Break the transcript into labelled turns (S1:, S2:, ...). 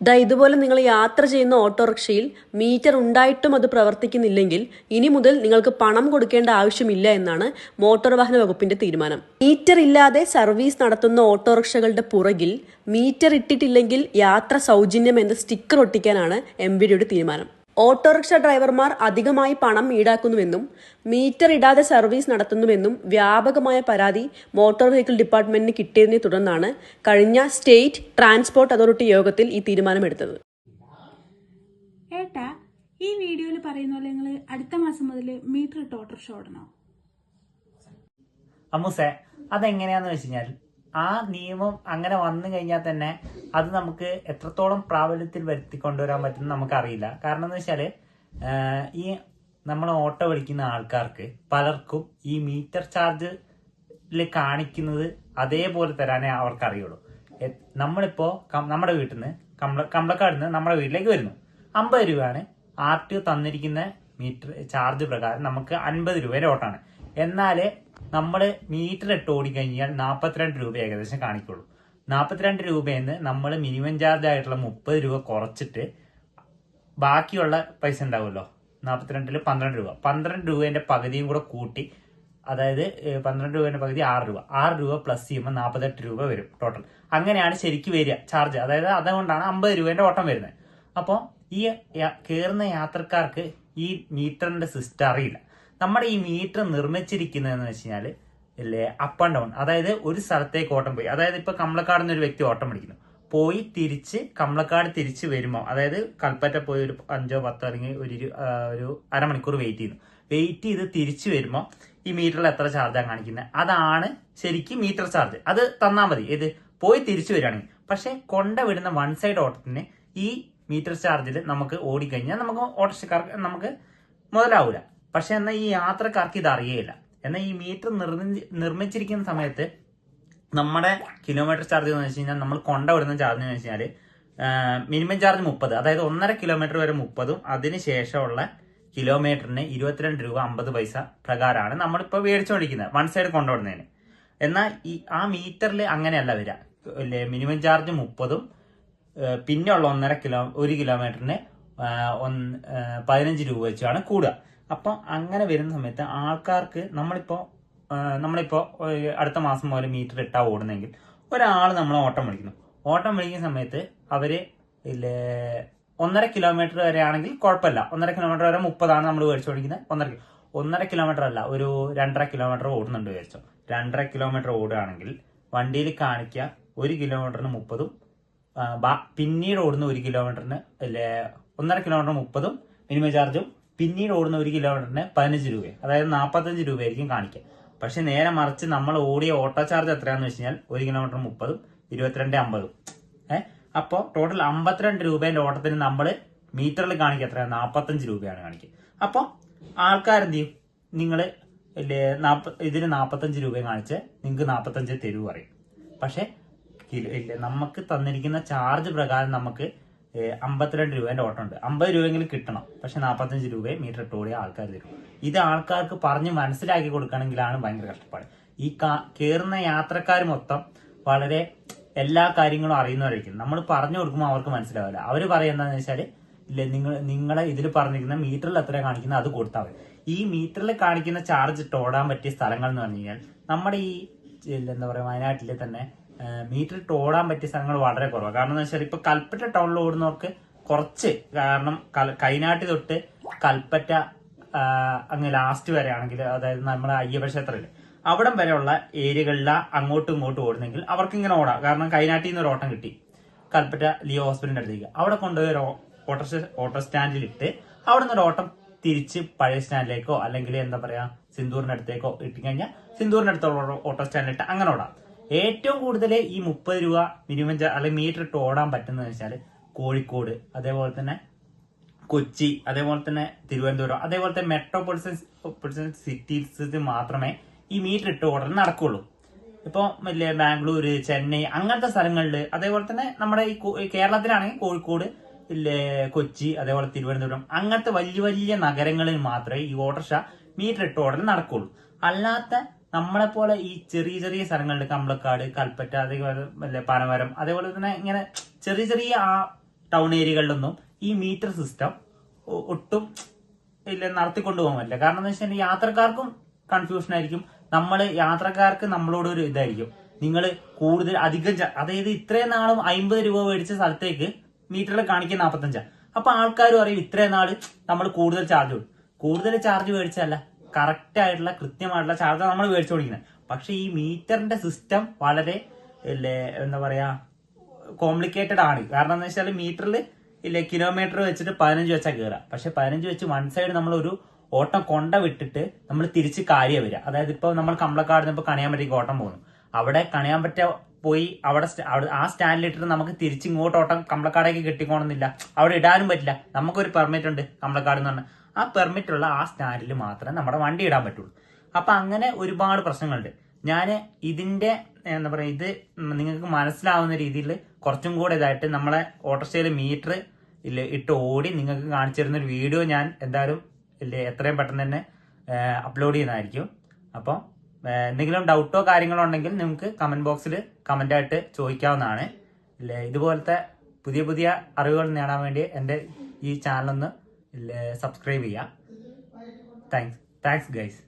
S1: ദാ ഇതുപോലെ നിങ്ങൾ യാത്ര ചെയ്യുന്ന ഓട്ടോറിക്ഷയിൽ മീറ്റർ ഉണ്ടായിട്ടും അത് പ്രവർത്തിക്കുന്നില്ലെങ്കിൽ ഇനി മുതൽ നിങ്ങൾക്ക് പണം കൊടുക്കേണ്ട ആവശ്യമില്ല എന്നാണ് മോട്ടോർ വാഹന വകുപ്പിന്റെ തീരുമാനം. മീറ്റർ ഇല്ലാതെ സർവീസ് നടത്തുന്ന ഓട്ടോറിക്ഷകളുടെ പുറകിൽ മീറ്റർ ഇട്ടിട്ടില്ലെങ്കിൽ യാത്ര സൗജന്യം എന്ന സ്റ്റിക്കർ ഒട്ടിക്കാനാണ് എം തീരുമാനം. ഓട്ടോറിക്ഷ ഡ്രൈവർമാർ അധികമായി പണം ഈടാക്കുന്നുവെന്നും മീറ്റർ ഇടാതെ സർവീസ് നടത്തുന്നുവെന്നും വ്യാപകമായ പരാതി മോട്ടോർ വെഹിക്കിൾ ഡിപ്പാർട്ട്മെന്റിന് കിട്ടിയതിനെ തുടർന്നാണ് കഴിഞ്ഞ സ്റ്റേറ്റ് ട്രാൻസ്പോർട്ട് അതോറിറ്റി യോഗത്തിൽ ഈ തീരുമാനമെടുത്തത്.
S2: ഏട്ടാ ഈ വീഡിയോയിൽ പറയുന്ന പോലെ നിങ്ങൾ അടുത്ത മാസം മുതൽ മീറ്റർ ഇട്ട് ഓട്ടോറിക്ഷ ഓടണോ?
S3: അമ്മൂസേ അതെങ്ങനെയാന്ന് വെച്ച് കഴിഞ്ഞാൽ ആ നിയമം അങ്ങനെ വന്നു കഴിഞ്ഞാൽ തന്നെ അത് നമുക്ക് എത്രത്തോളം പ്രാബല്യത്തിൽ വരുത്തി കൊണ്ടുവരാൻ പറ്റുമെന്ന് നമുക്കറിയില്ല. കാരണം എന്ന് വെച്ചാൽ ഈ നമ്മൾ ഓട്ടോ വിളിക്കുന്ന ആൾക്കാർക്ക് പലർക്കും ഈ മീറ്റർ ചാർജിൽ കാണിക്കുന്നത് അതേപോലെ തരാനേ അവർക്ക് അറിയുള്ളൂ നമ്മുടെ വീട്ടിൽ നിന്ന് കമ്പള കമ്പളക്കാട് നമ്മുടെ വീട്ടിലേക്ക് വരുന്നു. അമ്പത് രൂപയാണ് ആർ ടി തന്നിരിക്കുന്ന മീറ്റർ ചാർജ് പ്രകാരം നമുക്ക് അൻപത് രൂപയുടെ ഓട്ടാണ് എന്നാൽ നമ്മൾ മീറ്റർ ഇട്ട് ഓടിക്കഴിഞ്ഞാൽ നാൽപ്പത്തിരണ്ട് രൂപ ഏകദേശം കാണിക്കുള്ളൂ. നാൽപ്പത്തിരണ്ട് രൂപയിൽ നിന്ന് നമ്മൾ മിനിമം ചാർജ് ആയിട്ടുള്ള മുപ്പത് രൂപ കുറച്ചിട്ട് ബാക്കിയുള്ള പൈസ ഉണ്ടാവുമല്ലോ? നാൽപ്പത്തിരണ്ടിൽ പന്ത്രണ്ട് രൂപ. പന്ത്രണ്ട് രൂപേന്റെ പകുതിയും കൂടെ കൂട്ടി അതായത് പന്ത്രണ്ട് രൂപേന്റെ പകുതി ആറ് രൂപ. ആറ് രൂപ പ്ലസ് ചെയ്യുമ്പോൾ നാൽപ്പത്തെട്ട് രൂപ വരും ടോട്ടൽ അങ്ങനെയാണ് ശരിക്കും വരിക ചാർജ് അതായത് അതുകൊണ്ടാണ് അമ്പത് രൂപേന്റെ ഓട്ടം വരുന്നത്. അപ്പോൾ ഈ കയറുന്ന യാത്രക്കാർക്ക് ഈ മീറ്ററിന്റെ സിസ്റ്റം അറിയില്ല. നമ്മുടെ ഈ മീറ്റർ നിർമ്മിച്ചിരിക്കുന്നതെന്ന് വെച്ച് കഴിഞ്ഞാൽ അല്ലേ അപ്പ് ആൻഡ് ഡൗൺ അതായത് ഒരു സ്ഥലത്തേക്ക് ഓട്ടം പോയി. അതായത് ഇപ്പൊ കമ്പളക്കാട് നിന്ന് ഒരു വ്യക്തി ഓട്ടം പിടിക്കുന്നു. പോയി തിരിച്ച് കമ്പളക്കാട് തിരിച്ച് വരുമ്പോൾ അതായത് കൽപ്പറ്റ പോയി ഒരു അഞ്ചോ പത്തോ അല്ലെങ്കിൽ ഒരു ഒരു അരമണിക്കൂർ വെയിറ്റ് ചെയ്യുന്നു. വെയിറ്റ് ചെയ്ത് തിരിച്ചു വരുമ്പോൾ ഈ മീറ്ററിൽ എത്ര ചാർജാണ് കാണിക്കുന്നത് അതാണ് ശരിക്കും മീറ്റർ ചാർജ് അത് തന്നാൽ മതി. ഇത് പോയി തിരിച്ചു വരികയാണെങ്കിൽ. പക്ഷേ കൊണ്ട വിടുന്ന വൺ സൈഡ് ഓട്ടത്തിന് ഈ മീറ്റർ ചാർജിൽ നമുക്ക് ഓടിക്കഴിഞ്ഞാൽ നമുക്ക് ഓട്ടോറിക്ഷക്കാർക്ക് നമുക്ക് മുതലാവൂല. പക്ഷെ എന്നാൽ ഈ യാത്രക്കാർക്ക് ഇത് അറിയേയില്ല എന്നാൽ ഈ മീറ്റർ നിർമ്മിച്ചിരിക്കുന്ന സമയത്ത് നമ്മുടെ കിലോമീറ്റർ ചാർജ് എന്ന് വെച്ച് കഴിഞ്ഞാൽ നമ്മൾ കൊണ്ടുവരുന്ന ചാർജ് എന്ന് വെച്ച് കഴിഞ്ഞാൽ മിനിമം ചാർജ് മുപ്പത്. അതായത് ഒന്നര കിലോമീറ്റർ വരെ മുപ്പതും അതിന് ശേഷമുള്ള കിലോമീറ്ററിന് ഇരുപത്തിരണ്ട് രൂപ അമ്പത് പൈസ പ്രകാരമാണ് നമ്മളിപ്പോൾ മേടിച്ചുകൊണ്ടിരിക്കുന്നത് വൺ സൈഡ് കൊണ്ടുവരുന്നതിന് എന്നാൽ ഈ ആ മീറ്ററിൽ അങ്ങനെയല്ല വരിക. മിനിമം ചാർജ് മുപ്പതും പിന്നെയുള്ള ഒന്നര കിലോ ഒരു കിലോമീറ്ററിന് ഒന്ന് പതിനഞ്ച് രൂപ വെച്ചാണ് കൂടുക. അപ്പം അങ്ങനെ വരുന്ന സമയത്ത് ആൾക്കാർക്ക് നമ്മളിപ്പോ നമ്മളിപ്പോൾ നമ്മളിപ്പോ അടുത്ത മാസം മുതൽ മീറ്റർ ഇട്ടാ ഓടുന്നെങ്കിൽ ഒരാൾ നമ്മളെ ഓട്ടം വിളിക്കുന്നു. ഓട്ടം വിളിക്കുന്ന സമയത്ത് അവർ ഇല്ലേ ഒന്നര കിലോമീറ്റർ വരെ ആണെങ്കിൽ കുഴപ്പമില്ല. ഒന്നര കിലോമീറ്റർ വരെ മുപ്പതാണ് നമ്മൾ മേടിച്ചു ഓടിക്കുന്നത്. ഒന്നര ഒന്നര കിലോമീറ്റർ അല്ല ഒരു രണ്ടര കിലോമീറ്റർ ഓടുന്നുണ്ട് വിചാരിച്ചോ. രണ്ടര കിലോമീറ്റർ ഓടുകയാണെങ്കിൽ വണ്ടിയിൽ കാണിക്കുക ഒരു കിലോമീറ്ററിന് മുപ്പതും പിന്നീട് ഓടുന്ന ഒരു കിലോമീറ്ററിന് അല്ലേ ഒന്നര കിലോമീറ്റർ മുപ്പതും മിനിമം ചാർജും പിന്നീട് ഓടുന്ന ഒരു കിലോമീറ്ററിന് പതിനഞ്ച് രൂപ അതായത് നാൽപ്പത്തഞ്ച് രൂപയായിരിക്കും കാണിക്കുക പക്ഷെ നേരെ മറിച്ച് നമ്മൾ ഓടിയ ഓട്ടോ ചാർജ് എത്രയാണെന്ന് വെച്ച് കഴിഞ്ഞാൽ ഒരു കിലോമീറ്റർ മുപ്പതും ഇരുപത്തിരണ്ട് അമ്പതും. ഏഹ് അപ്പോൾ ടോട്ടൽ അമ്പത്തിരണ്ട് രൂപേന്റെ ഓട്ടത്തിന് നമ്മൾ മീറ്ററിൽ കാണിക്കുക എത്രയാണ് നാൽപ്പത്തഞ്ച് രൂപയാണ് കാണിക്കുക. അപ്പോൾ ആൾക്കാരെന്ത് ചെയ്യും? നിങ്ങൾ ഇതിന് നാൽപ്പത്തഞ്ച് രൂപ കാണിച്ച് നിങ്ങൾക്ക് നാൽപ്പത്തഞ്ച് തരൂ പറയും. പക്ഷേ നമുക്ക് തന്നിരിക്കുന്ന ചാർജ് പ്രകാരം നമുക്ക് അമ്പത്തിരണ്ട് രൂപേന്റെ ഓട്ടം ഉണ്ട് അമ്പത് രൂപയെങ്കിലും കിട്ടണം. പക്ഷെ നാൽപ്പത്തഞ്ച് രൂപയെ മീറ്റർ ഇട്ട് ആൾക്കാർ തരും. ഇത് ആൾക്കാർക്ക് പറഞ്ഞ് മനസ്സിലാക്കി കൊടുക്കണമെങ്കിലാണ് ഭയങ്കര കഷ്ടപ്പാട്. ഈ കയറുന്ന യാത്രക്കാർ മൊത്തം വളരെ എല്ലാ കാര്യങ്ങളും അറിയുന്നവരായിരിക്കും. നമ്മൾ പറഞ്ഞു കൊടുക്കുമ്പോൾ അവർക്ക് മനസ്സിലാവില്ല. അവർ പറയുന്നതെന്ന് വെച്ചാൽ ഇല്ല നിങ്ങൾ നിങ്ങളെ ഇതിൽ പറഞ്ഞിരിക്കുന്ന മീറ്ററിൽ എത്ര കാണിക്കുന്ന അത് കൊടുത്താൽ മതി. ഈ മീറ്ററിൽ കാണിക്കുന്ന ചാർജ് ഇട്ട് ഓടാൻ പറ്റിയ സ്ഥലങ്ങൾ എന്ന് പറഞ്ഞു കഴിഞ്ഞാൽ നമ്മുടെ ഈ എന്താ പറയുക വയനാട്ടിലെ തന്നെ മീറ്റർ ഇട്ട് ഓടാൻ പറ്റിയ സ്ഥലങ്ങൾ വളരെ കുറവാണ് കാരണം എന്താ വെച്ചാൽ ഇപ്പൊ കൽപ്പറ്റ ടൗണിൽ ഓടുന്നവർക്ക് കുറച്ച് കാരണം കൈനാട്ടി തൊട്ട് കൽപ്പറ്റ അങ്ങ് ലാസ്റ്റ് വരെ ആണെങ്കിൽ അതായത് നമ്മുടെ അയ്യപ്പ ക്ഷേത്രമില്ലേ അവിടം വരെയുള്ള ഏരിയകളിൽ അങ്ങോട്ടും ഇങ്ങോട്ടും ഓടുന്നെങ്കിൽ അവർക്ക് ഇങ്ങനെ ഓടാം. കാരണം കൈനാട്ടിൽ നിന്ന് ഒരു ഓട്ടം കിട്ടി. കൽപ്പറ്റ ലിയോ ഹോസ്പിറ്റലിന്റെ അടുത്തേക്ക്. അവിടെ കൊണ്ടുപോയി ഒരു ഓട്ടോ ഓട്ടോ സ്റ്റാൻഡിൽ ഇട്ട് അവിടെ നിന്ന് ഒരു ഓട്ടം തിരിച്ച് പഴയ സ്റ്റാൻഡിലേക്കോ അല്ലെങ്കിൽ എന്താ പറയാ സിന്ദൂറിന്റെ അടുത്തേക്കോ ഇട്ടിക്കഴിഞ്ഞാൽ സിന്ദൂറിന്റെ അടുത്തുള്ള ഓട്ടോ സ്റ്റാൻഡിൽ ഇട്ട് അങ്ങനെ ഓടാം. ഏറ്റവും കൂടുതൽ ഈ മുപ്പത് രൂപ മിനിമം അല്ലെങ്കിൽ മീറ്റർ ഇട്ട് ഓടാൻ പറ്റുന്നത് വെച്ചാൽ കോഴിക്കോട് അതേപോലെ തന്നെ കൊച്ചി അതേപോലെ തന്നെ തിരുവനന്തപുരം അതേപോലെ തന്നെ മെട്രോപൊളിറ്റൻ സിറ്റീസ് മാത്രമേ ഈ മീറ്റർ ഇട്ട് ഓടാൻ നടക്കുള്ളൂ. ഇപ്പൊ വലിയ ബാംഗ്ലൂര് ചെന്നൈ അങ്ങനത്തെ സ്ഥലങ്ങളിൽ അതേപോലെ തന്നെ നമ്മുടെ ഈ കേരളത്തിലാണെങ്കിൽ കോഴിക്കോട് കൊച്ചി അതേപോലെ തിരുവനന്തപുരം അങ്ങനത്തെ വലിയ വലിയ നഗരങ്ങളിൽ മാത്രമേ ഈ ഓട്ടർഷ മീറ്റർ ഇട്ട് ഓടൽ നടക്കുള്ളൂ. അല്ലാത്ത നമ്മളെ പോലെ ഈ ചെറിയ ചെറിയ സ്ഥലങ്ങളിൽ കമ്പളക്കാട് കൽപ്പറ്റ അതേപോലെ പനമരം അതേപോലെ തന്നെ ഇങ്ങനെ ചെറിയ ചെറിയ ആ ടൗൺ ഏരിയകളിലൊന്നും ഈ മീറ്റർ സിസ്റ്റം ഒട്ടും ഇല്ല നടത്തിക്കൊണ്ടു പോകാൻ പറ്റില്ല. കാരണം എന്ന് വെച്ചാൽ യാത്രക്കാർക്കും കൺഫ്യൂഷൻ ആയിരിക്കും. നമ്മൾ യാത്രക്കാർക്ക് നമ്മളോട് ഒരു ഇതായിരിക്കും. നിങ്ങൾ കൂടുതൽ അധികം അതായത് ഇത്രയും നാളും അമ്പത് രൂപ മേടിച്ച സ്ഥലത്തേക്ക് മീറ്ററിൽ കാണിക്കുന്ന നാൽപ്പത്തഞ്ചാണ് അപ്പൊ ആൾക്കാർ പറയും ഇത്രയും നാൾ നമ്മൾ കൂടുതൽ ചാർജ് കൊടുക്കും. കൂടുതൽ ചാർജ് മേടിച്ചല്ല കറക്റ്റ് ആയിട്ടുള്ള കൃത്യമായിട്ടുള്ള ചാർജ് നമ്മൾ മേടിച്ചു കൊടുക്കുന്നത് പക്ഷെ ഈ മീറ്ററിന്റെ സിസ്റ്റം വളരെ എന്താ പറയാ കോംപ്ലിക്കേറ്റഡ് ആണ്. കാരണം എന്താ വെച്ചാൽ മീറ്ററിൽ ഇല്ലേ കിലോമീറ്റർ വെച്ചിട്ട് പതിനഞ്ച് വെച്ചാൽ കയറാം പക്ഷെ പതിനഞ്ച് വെച്ച് വൺ സൈഡ് നമ്മൾ ഒരു ഓട്ടം കൊണ്ട വിട്ടിട്ട് നമ്മൾ തിരിച്ച് കാര്യം വരിക അതായത് ഇപ്പോൾ നമ്മൾ കമ്പളക്കാട് നിന്ന് ഇപ്പോൾ പറ്റിയ ഓട്ടം പോകുന്നു. അവിടെ കണിയാമ്പറ്റ പോയി അവിടെ ആ സ്റ്റാൻഡിൽ ഇട്ടിട്ട് നമുക്ക് തിരിച്ച് ഇങ്ങോട്ട് ഓട്ടം കമ്പളക്കാടേക്ക് കിട്ടിക്കോണമെന്നില്ല അവിടെ ഇടാനും പറ്റില്ല. നമുക്കൊരു പെർമിറ്റ് ഉണ്ട് കമ്പളക്കാട് എന്ന് പറഞ്ഞാൽ ആ പെർമിറ്റ് ഉള്ള ആ സ്റ്റാൻഡിൽ മാത്രമേ നമ്മുടെ വണ്ടി ഇടാൻ പറ്റുള്ളൂ. അപ്പം അങ്ങനെ ഒരുപാട് പ്രശ്നങ്ങളുണ്ട്. ഞാൻ ഇതിന്റെ എന്താ പറയുക ഇത് നിങ്ങൾക്ക് മനസ്സിലാവുന്ന രീതിയിൽ കുറച്ചും കൂടെ ഇതായിട്ട് നമ്മളെ ഓട്ടോസ്റ്റയിൽ മീറ്റർ ഇട്ട് ഓടി നിങ്ങൾക്ക് കാണിച്ചു തരുന്ന ഒരു വീഡിയോ ഞാൻ എന്തായാലും എത്രയും പെട്ടെന്ന് തന്നെ അപ്ലോഡ് ചെയ്യുന്നതായിരിക്കും. അപ്പോൾ എന്തെങ്കിലും ഡൗട്ടോ കാര്യങ്ങളോ ഉണ്ടെങ്കിൽ നിങ്ങൾക്ക് കമന്റ് ബോക്സിൽ കമന്റ് ആയിട്ട് ചോദിക്കാവുന്നതാണ്. ഇതുപോലത്തെ പുതിയ പുതിയ അറിവുകൾ നേടാൻ വേണ്ടി എന്റെ ഈ ചാനലൊന്ന് സബ്സ്ക്രൈബ് ചെയ്യുക താങ്ക്സ് താങ്ക്സ് ഗൈസ്